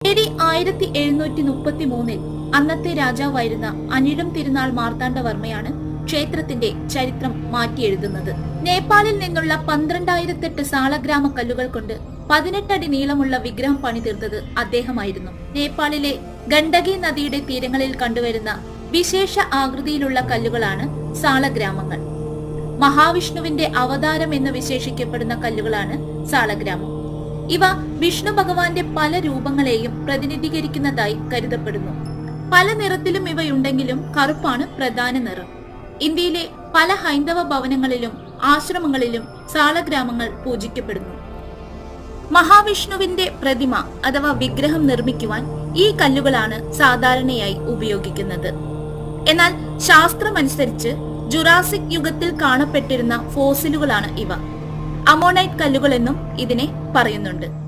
A D ആയിരത്തി എഴുന്നൂറ്റി മുപ്പത്തി മൂന്നിൽ അന്നത്തെ രാജാവായിരുന്ന അനിഴം തിരുനാൾ മാർത്താണ്ഡവർമ്മയാണ് ക്ഷേത്രത്തിന്റെ ചരിത്രം മാറ്റിയെഴുതുന്നത്. നേപ്പാളിൽ നിന്നുള്ള പന്ത്രണ്ടായിരത്തെട്ട് സാളഗ്രാമ കല്ലുകൾ കൊണ്ട് പതിനെട്ടടി നീളമുള്ള വിഗ്രഹം പണിതീർത്തത് അദ്ദേഹമായിരുന്നു. നേപ്പാളിലെ ഗണ്ഡകി നദിയുടെ തീരങ്ങളിൽ കണ്ടുവരുന്ന വിശേഷ ആകൃതിയിലുള്ള കല്ലുകളാണ് സാളഗ്രാമങ്ങൾ. മഹാവിഷ്ണുവിന്റെ അവതാരം എന്ന് വിശേഷിക്കപ്പെടുന്ന കല്ലുകളാണ് സാളഗ്രാമം. ഇവ വിഷ്ണു ഭഗവാന്റെ പല രൂപങ്ങളെയും പ്രതിനിധീകരിക്കുന്നതായി കരുതപ്പെടുന്നു. പല നിറത്തിലും ഇവയുണ്ടെങ്കിലും കറുപ്പാണ് പ്രധാന നിറം. ഇന്ത്യയിലെ പല ഹൈന്ദവ ഭവനങ്ങളിലും ആശ്രമങ്ങളിലും സാളഗ്രാമങ്ങൾ പൂജിക്കപ്പെടുന്നു. മഹാവിഷ്ണുവിന്റെ പ്രതിമ അഥവാ വിഗ്രഹം നിർമ്മിക്കുവാൻ ഈ കല്ലുകളാണ് സാധാരണയായി ഉപയോഗിക്കുന്നത്. എന്നാൽ ശാസ്ത്രമനുസരിച്ച് ജുറാസിക് യുഗത്തിൽ കാണപ്പെട്ടിരുന്ന ഫോസിലുകളാണ് ഇവ. അമോണൈറ്റ് കല്ലുകളെന്നും ഇതിനെ പറയുന്നുണ്ട്.